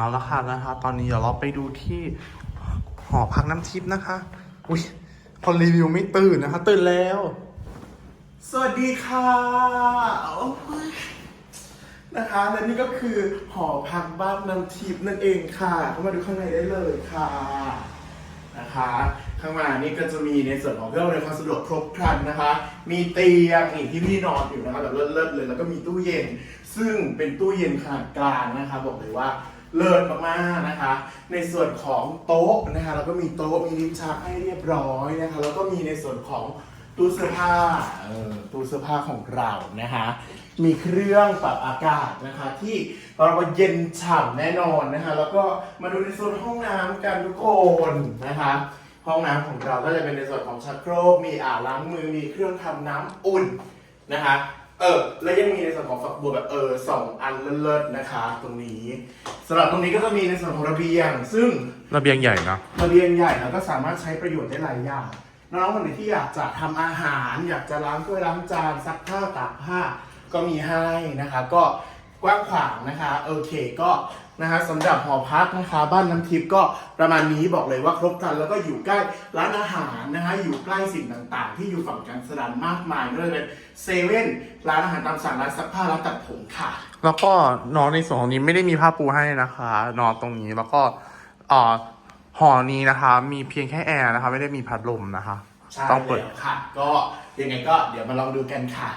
เอาละค่ะนะคะ ตอนนี้เดี๋ยวเราไปดูที่หอพักน้ำทิพย์นะคะ อุ้ยคนรีวิวไม่ตื่นนะคะ ตื่นแล้ว สวัสดีค่ะโอ้ยนะคะและนี่ก็คือหอพักบ้านน้ำทิพย์นั่นเองค่ะเข้ามาดูข้างในได้เลยค่ะนะคะข้างมานี่ก็จะมีในส่วนของเครื่องอำนวยความสะดวกครบครันนะคะ มีเตียงนี่ที่พี่นอนอยู่นะคะแบบเลิศๆเลย แล้วก็มีตู้เย็น ซึ่งเป็นตู้เย็นขนาดกลางนะคะ บอกเลยว่า เลิศมากๆนะคะ ในส่วนของโต๊ะนะคะแล้วก็มีโต๊ะมีลิ้นชักให้เรียบร้อยนะคะ แล้วก็มีในส่วนของตู้เสื้อผ้าเออตู้เสื้อผ้าของเรานะคะ มีเครื่องปรับอากาศนะคะ ที่เราว่าเย็นฉ่ำแน่นอนนะคะ แล้วก็มาดูในส่วนห้องน้ำกันทุกคนนะคะ ห้องน้ำของเราก็จะเป็นในส่วนของชักโครกมีอ่างล้างมือมีเครื่องทำน้ำอุ่นนะคะ เออ แล้วยังมีในส่วนของฝักบัวแบบเออสองอันเลิศๆนะคะ ตรงนี้ สำหรับตรงนี้ก็จะมีในส่วนของระเบียง ซึ่งระเบียงใหญ่นะระเบียงใหญ่แล้วก็สามารถใช้ประโยชน์ได้หลายอย่างน้องๆคนไหนที่อยากจะทำอาหาร อยากจะล้างถ้วยล้างจานซักผ้าตากผ้าก็มีให้นะคะ ก็ กว้างขวางนะคะโอเคก็นะคะสำหรับหอพักนะคะบ้านน้ำทิพย์ก็ประมาณนี้บอกเลยว่าครบครันแล้วก็อยู่ใกล้ร้านอาหารนะคะอยู่ใกล้สิ่งต่างๆ ที่อยู่ฝั่งกันสดานมากมายไม่ว่าจะเป็นเซเว่นร้านอาหารตามสั่งร้านซักผ้าร้านตัดผมค่ะ แล้วก็นอนในส่วนของนี้ไม่ได้มีผ้าปูให้นะคะนอนตรงนี้แล้วก็เอ่อหอนี้นะคะ มีเพียงแค่แอร์นะคะ ไม่ได้มีพัดลมนะคะ ใช่ต้องเปิด แล้วค่ะ ก็ยังไงก็เดี๋ยวมาลองดูกันค่ะ